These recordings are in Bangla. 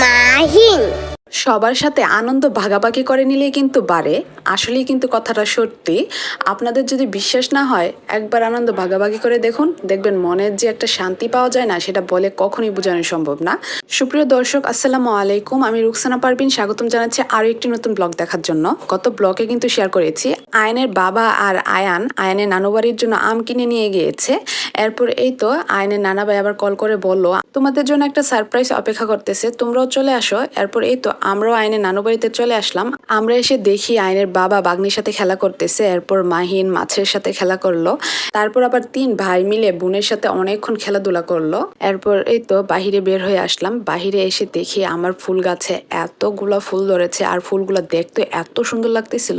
মাহিন সবার সাথে আনন্দ ভাগাভাগি করে নিলে কিন্তু বাড়ে আসলেই কিন্তু কথাটা সত্যি। আপনাদের যদি বিশ্বাস না হয়, একবার আনন্দ ভাগাভাগি করে দেখুন। দেখবেন মনের যে একটা শান্তি পাওয়া যায় না, সেটা বলে কখনই বোঝানো সম্ভব না। সুপ্রিয় দর্শক, আসসালামু আলাইকুম। আমি রুকসানা পারবিন স্বাগতম জানাচ্ছি আরও একটি নতুন ব্লগ দেখার জন্য। গত ব্লগে কিন্তু শেয়ার করেছি, আয়নের বাবা আর আয়ান, আয়নের নানু বাড়ির জন্য আম কিনে নিয়ে গিয়েছে। এরপর এই তো, আয়নের নানা ভাই আবার কল করে বলল, তোমাদের জন্য একটা সারপ্রাইজ অপেক্ষা করতেছে, তোমরাও চলে আসো। এরপর এই তো, আমরাও আইনের নানু বাড়িতে চলে আসলাম। আমরা এসে দেখি আইনের বাবা বাগনির সাথে খেলা করতেছে, এরপর মাহিন মাছের সাথে খেলা করল। তারপর আবার তিন ভাই মিলে বোনের সাথে অনেকক্ষণ খেলাধুলা করল। এরপর এই তো বাহিরে বের হয়ে আসলাম। বাহিরে এসে দেখি আমার ফুল গাছে এতগুলা ফুল ধরেছে আর ফুলগুলো দেখতে এত সুন্দর লাগতেছিল।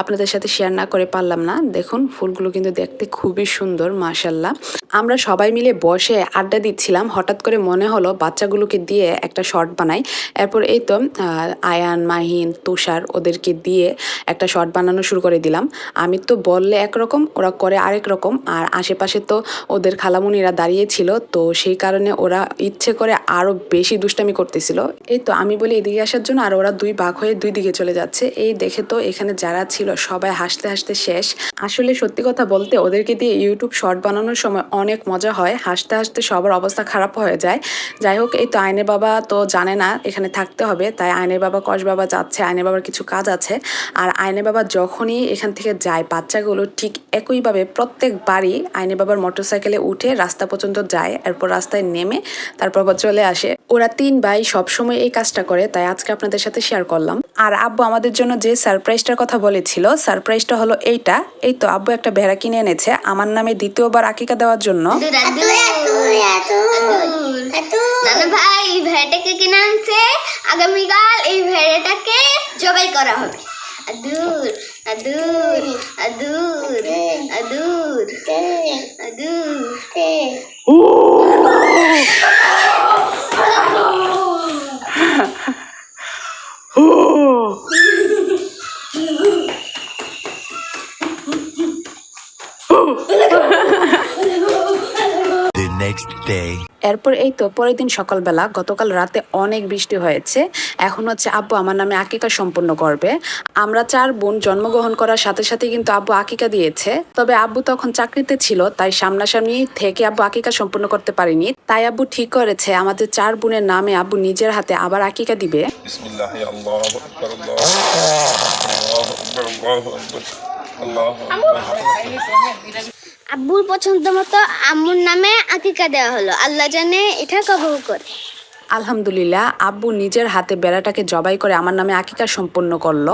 আপনাদের সাথে শেয়ার না করে পারলাম না। দেখুন, ফুলগুলো কিন্তু দেখতে খুবই সুন্দর মাশাল্লাহ আমরা সবাই মিলে বসে আড্ডা দিচ্ছিলাম। হঠাৎ করে মনে হলো বাচ্চাগুলোকে দিয়ে একটা শর্ট বানাই। এরপর এই তো আয়ান, মাহিন, তুষার ওদেরকে দিয়ে একটা শর্ট বানানো শুরু করে দিলাম। আমি তো বললে একরকম, ওরা করে আরেক রকম। আর আশেপাশে তো ওদের খালামুনিরা দাঁড়িয়েছিল তো সেই কারণে ওরা ইচ্ছে করে আরও বেশি দুষ্টামি করতেছিল। এই তো আমি বলি এদিকে আসার জন্য, আর ওরা দুই বাঘ হয়ে দুই দিকে চলে যাচ্ছে। এই দেখে তো এখানে যারা ছিল সবাই হাসতে হাসতে শেষ। আসলে সত্যি কথা বলতে ওদেরকে দিয়ে ইউটিউব শর্ট বানানোর সময় অনেক মজা হয়। হাসতে হাসতে সবার অবস্থা খারাপ হয়ে যায়। যাই হোক, এই তো আইনের বাবা তো জানে না, এখানে থাকতে হবে। তাই আইনের বাবা, কস বাবা যাচ্ছে আইনের বাবার কিছু কাজ আছে। আর আইনের বাবা যখনই এখান থেকে যায়, বাচ্চাগুলো ঠিক একইভাবে প্রত্যেকবারই আইনের বাবার মোটরসাইকেলে উঠে রাস্তা পর্যন্ত যায়, এরপর রাস্তায় নেমে তারপর চলে আসে। ওরা তিন ভাই সবসময় এই কাজটা করে, তাই আজকে আপনাদের সাথে শেয়ার করলাম। আর আব্বু আমাদের জন্য যে সারপ্রাইজটার কথা বলেছিল সারপ্রাইজটা হলো এইটা। এই তো আব্বু একটা ভেড়া কিনে এনেছে, আমার নামে দ্বিতীয়বার আকিকা দেওয়ার জন্য। ভাই ভেড়াটাকে কিনে আনছে। আগামীকাল এই ভেড়াটাকে জবাই করা হবে। আদুর আদুর আদুর আদুর আদুর The next day. এরপর এই তো পরের দিন সকালবেলা গতকাল রাতে অনেক বৃষ্টি হয়েছে। এখন হচ্ছে আব্বু আমার নামে আকিকা সম্পন্ন করবে। আমরা চার বোন জন্মগ্রহণ করার সাথে সাথে কিন্তু আব্বু আকিকা দিয়েছে। তবে আব্বু তখন চাকরিতে ছিল তাই সামনাসামনি থেকে আব্বু আকিকা সম্পূর্ণ করতে পারিনি। তাই আব্বু ঠিক করেছে আমাদের চার বোনের নামে আব্বু নিজের হাতে আবার আকিকা দিবে। আব্বুর পছন্দ মতো আম্মুর নামে আকিকা দেওয়া হলো। আল্লাহ জানে এটা কবল করে। আলহামদুলিল্লাহ আব্বু নিজের হাতে বেড়াটাকে জবাই করে আমার নামে আকিকা সম্পন্ন করল।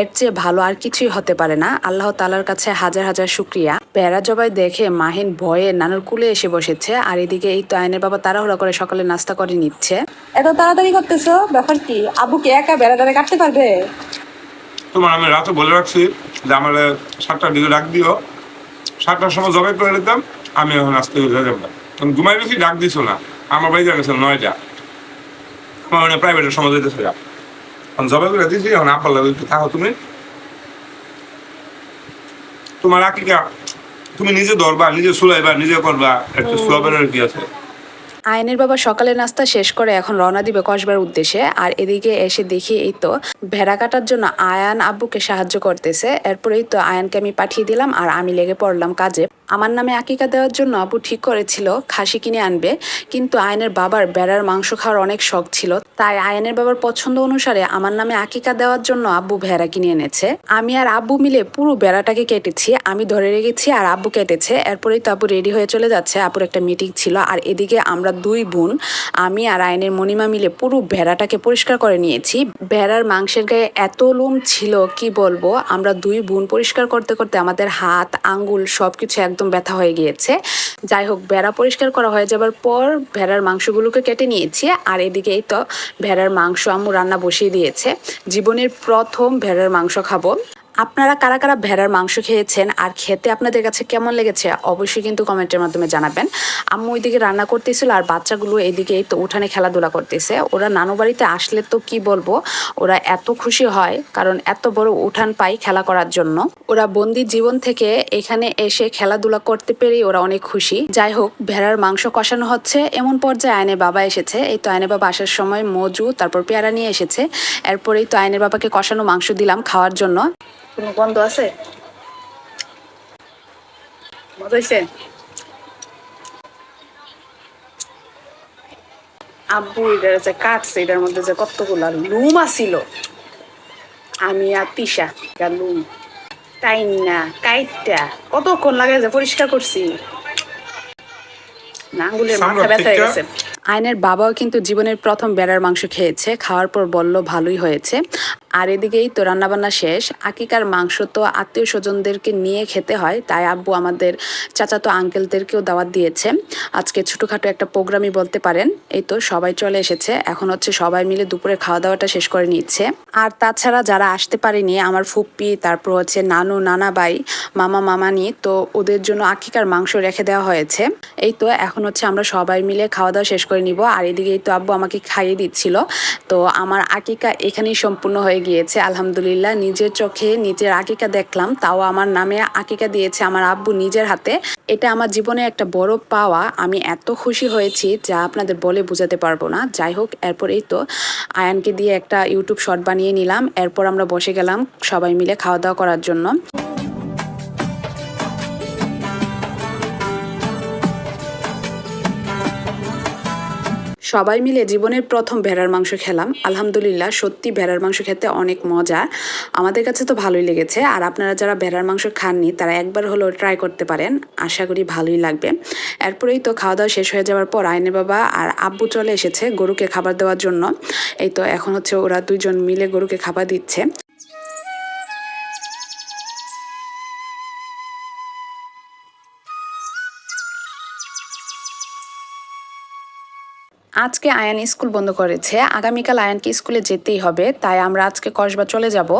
এর চেয়ে ভালো আর কিছুই হতে পারে না। আল্লাহ তালার কাছে হাজার হাজার শুক্রিয়া। বেড়া জবাই দেখে মাহিন ভয়ে নানুর কুলে এসে বসেছে। আর এদিকে এই তো আইনের বাবা তাড়াহুড়া করে সকালে নাস্তা করে নিচ্ছে। এত তাড়াতাড়ি করতেছো? ব্যাপার কি? আব্বুকে একা বেড়া দাঁড়ে কাটতে পারবে? তোমার আমি রাতে বলে রাখছি যে আমার সাতটার দিকে রাখ দিও। সাতটার সময় জবাই করে নিতাম আমি এখন আসতে হয়ে যাব। তখন ঘুমাই বেশি ডাক দিছ না আমার বাড়ি জানিয়েছিল নয়টা। আমার মানে প্রাইভেটের সময় যেতেছে যা এখন জবাই করে দিছি এখন আব্বার লাগে একটু থাকো তুমি। তোমার আকিকা তুমি নিজে ধরবা নিজে সুলাইবা নিজে করবা একটু সোয়াবের কি আছে। আইনের বাবা সকালে নাস্তা শেষ করে এখন রওনা দিবে কসবার উদ্দেশ্যে। আর এদিকে এসে দেখি এই তো ভেড়া কাটার জন্য আয়ান আব্বুকে সাহায্য করতেছে। এরপরেই তো আয়ানকে আমি পাঠিয়ে দিলাম আর আমি লেগে পড়লাম কাজে। আমার নামে আকিকা দেওয়ার জন্য আব্বু ঠিক করেছিল, খাসি কিনে আনবে, কিন্তু আয়নের বাবার বেড়ার মাংস খাওয়ার অনেক শখ ছিল। তাই আয়নের বাবার পছন্দ অনুসারে আমার নামে আকিকা দেওয়ার জন্য আব্বু ভেড়া কিনে এনেছে। আমি আর আব্বু মিলে পুরো বেড়াটাকে কেটেছি, আমি ধরে রেখেছি আর আব্বু কেটেছে। এরপরেই তো আব্বু রেডি হয়ে চলে যাচ্ছে, আপুর একটা মিটিং ছিল। আর এদিকে আমরা দুই বোন, আমি আর আয়নের মণিমা মিলে পুরো ভেড়াটাকে পরিষ্কার করে নিয়েছি। ভেড়ার মাংসের গায়ে এত লোম ছিল, কি বলব? আমরা দুই বোন পরিষ্কার করতে করতে আমাদের হাত, আঙ্গুল সবকিছু একদম ব্যথা হয়ে গিয়েছে। যাই হোক, ভেড়া পরিষ্কার করা হয়ে যাবার পর ভেড়ার মাংসগুলোকে কেটে নিয়েছি আর এদিকেই তো ভেড়ার মাংস আম্মু রান্না বসিয়ে দিয়েছে। জীবনের প্রথম ভেড়ার মাংস খাব। আপনারা কারা কারা ভেড়ার মাংস খেয়েছেন আর খেতে আপনাদের কাছে কেমন লেগেছে অবশ্যই কিন্তু কমেন্টের মাধ্যমে জানাবেন। আম্মু ওইদিকে রান্না করতেছিল আর বাচ্চাগুলো এদিকে তো উঠানে খেলাধুলা করতেছে। ওরা নানু বাড়িতে আসলে তো কি বলব, ওরা এত খুশি হয় কারণ এত বড় উঠান পাই খেলা করার জন্য। ওরা বন্দি জীবন থেকে এখানে এসে খেলাধুলা করতে পেরেই ওরা অনেক খুশি। যাই হোক, ভেড়ার মাংস কষানো হচ্ছে। এমন পর্যায়ে আয়নের বাবা এসেছে। এই তো আয়নের বাবা আসার সময় মজু, তারপর পেয়ারা নিয়ে এসেছে। এরপরেই তো আয়নের বাবাকে কষানো মাংস দিলাম খাওয়ার জন্য। কোনো গন্ধ আছে? মজা হয়েছে আব্বু এটার যে কাটছে এটার মধ্যে যে কতগুলা লুম আসিল আমি আর এটা লুম। তাই না কাইটটা কতক্ষণ লাগে যে পরিষ্কার করছি। না আঙ্গুলের মাথা ব্যথা হয়ে গেছে। আয়নের বাবাও কিন্তু জীবনের প্রথম বেড়ার মাংস খেয়েছে। খাওয়ার পর বলল ভালোই হয়েছে। আর এদিকেই তো রান্নাবান্না শেষ। আকিকার মাংস তো আত্মীয় স্বজনদেরকে নিয়ে খেতে হয়, তাই আব্বু আমাদের চাচাতো আঙ্কেলদেরকেও দাওয়াত দিয়েছে। আজকে ছোটোখাটো একটা প্রোগ্রামই বলতে পারেন। এই তো সবাই চলে এসেছে। এখন হচ্ছে সবাই মিলে দুপুরে খাওয়া দাওয়াটা শেষ করে নিচ্ছে। আর তাছাড়া যারা আসতে পারেনি, আমার ফুপ্পি, তারপর হচ্ছে নানু নানা বাই মামা, মামানি, তো ওদের জন্য আকিকার মাংস রেখে দেওয়া হয়েছে। এই তো এখন হচ্ছে আমরা সবাই মিলে খাওয়া দাওয়া শেষ করে নিব। আর এদিকেই তো আব্বু আমাকে খাইয়ে দিচ্ছিল। তো আমার আকিকা এখানেই সম্পূর্ণ হয়ে গিয়েছে, আলহামদুলিল্লাহ, নিজের চোখে নিজের আকিকা দেখলাম, তাও আমার নামে আকিকা দিয়েছে আমার আব্বু নিজের হাতে। এটা আমার জীবনে একটা বড় পাওয়া, আমি এত খুশি হয়েছি যা আপনাদের বলে বোঝাতে পারব না। যাই হোক এরপর এই তো আয়ানকে দিয়ে একটা ইউটিউব শর্ট বানিয়ে নিলাম, এরপর আমরা বসে গেলাম সবাই মিলে খাওয়া দাওয়া করার জন্য। সবাই মিলে জীবনের প্রথম ভেড়ার মাংস খেলাম। আলহামদুলিল্লাহ, সত্যি ভেড়ার মাংস খেতে অনেক মজা। আমাদের কাছে তো ভালোই লেগেছে। আর আপনারা যারা ভেড়ার মাংস খাননি, তারা একবার হলেও ট্রাই করতে পারেন। আশা করি ভালোই লাগবে। এরপরেই তো খাওয়া দাওয়া শেষ হয়ে যাওয়ার পর আইনে বাবা আর আব্বু চলে এসেছে গরুকে খাবার দেওয়ার জন্য। এই তো এখন হচ্ছে ওরা দুইজন মিলে গরুকে খাবার দিচ্ছে। আজকে আয়ান স্কুল বন্ধ করেছে। আগামীকাল আয়ানকে স্কুলে যেতেই হবে, তাই আমরা আজকে কসবা চলে যাব।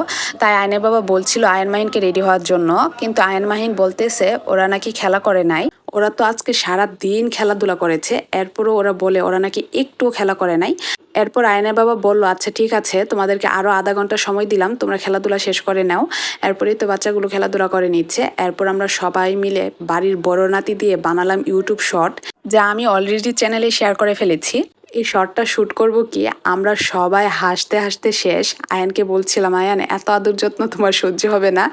তাই আয়নের বাবা বলছিল আয়ন মাহিনকে রেডি হওয়ার জন্য, কিন্তু আয়ন মাহিন বলতেছে ওরা নাকি খেলা করে নাই। ওরা তো আজকে সারা দিন খেলাধুলা করেছে, এরপরও ওরা বলে ওরা নাকি একটুও খেলা করে নাই। এরপর আয়নের বাবা বলল আচ্ছা ঠিক আছে, তোমাদেরকে আরও আধা ঘণ্টা সময় দিলাম, তোমরা খেলাধুলা শেষ করে নাও। এরপরেই তো বাচ্চাগুলো খেলাধুলা করে নিচ্ছে। এরপর আমরা সবাই মিলে বাড়ির বড় নাতি দিয়ে বানালাম ইউটিউব শর্ট যা আমি অলরেডি চ্যানেলে শেয়ার করে ফেলেছি। এই শর্টটা শ্যুট করব কি? আমরা সবাই হাসতে হাসতে শেষ। আয়ানকে বলছিলাম, আয়ান, এত আদর যত্ন তোমার সহ্য হবে না।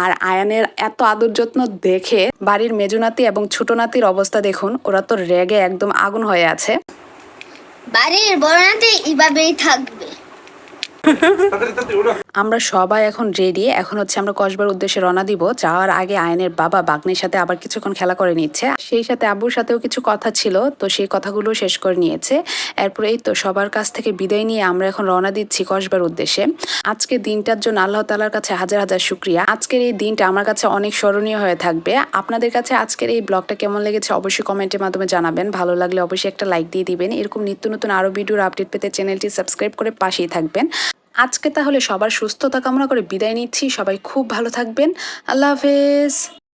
আর আয়ানের এত আদর যত্ন দেখে বাড়ির মেজু নাতি এবং ছোট নাতির অবস্থা দেখুন, ওরা তো রেগে একদম আগুন হয়ে আছে। বাড়ির বড় নাতি এভাবেই থাকবে। আমরা সবাই এখন রেডি এখন হচ্ছে আমরা কসবার উদ্দেশ্যে রওনা দিব। যাওয়ার আগে আয়নের বাবা বাগনির সাথে আবার কিছুক্ষণ খেলা করে নিচ্ছে। সেই সাথে আব্বুর সাথেও কিছু কথা ছিল, তো সেই কথাগুলো শেষ করে নিয়েছে। এরপর এই তো সবার কাছ থেকে বিদায় নিয়ে আমরা এখন রওনা দিচ্ছি কসবার উদ্দেশ্যে। আজকে দিনটার জন্য আল্লাহ তালার কাছে হাজার হাজার শুক্রিয়া। আজকের এই দিনটা আমার কাছে অনেক স্মরণীয় হয়ে থাকবে। আপনাদের কাছে আজকের এই ব্লগটা কেমন লেগেছে অবশ্যই কমেন্টের মাধ্যমে জানাবেন। ভালো লাগলে অবশ্যই একটা লাইক দিয়ে দিবেন। এরকম নিত্য নতুন আরও ভিডিওর আপডেট পেতে চ্যানেলটি সাবস্ক্রাইব করে পাশেই থাকবেন। আজকে তাহলে সবার সুস্থতা কামনা করে বিদায় নিচ্ছি। সবাই খুব ভালো থাকবেন। আল্লাহ হাফেজ।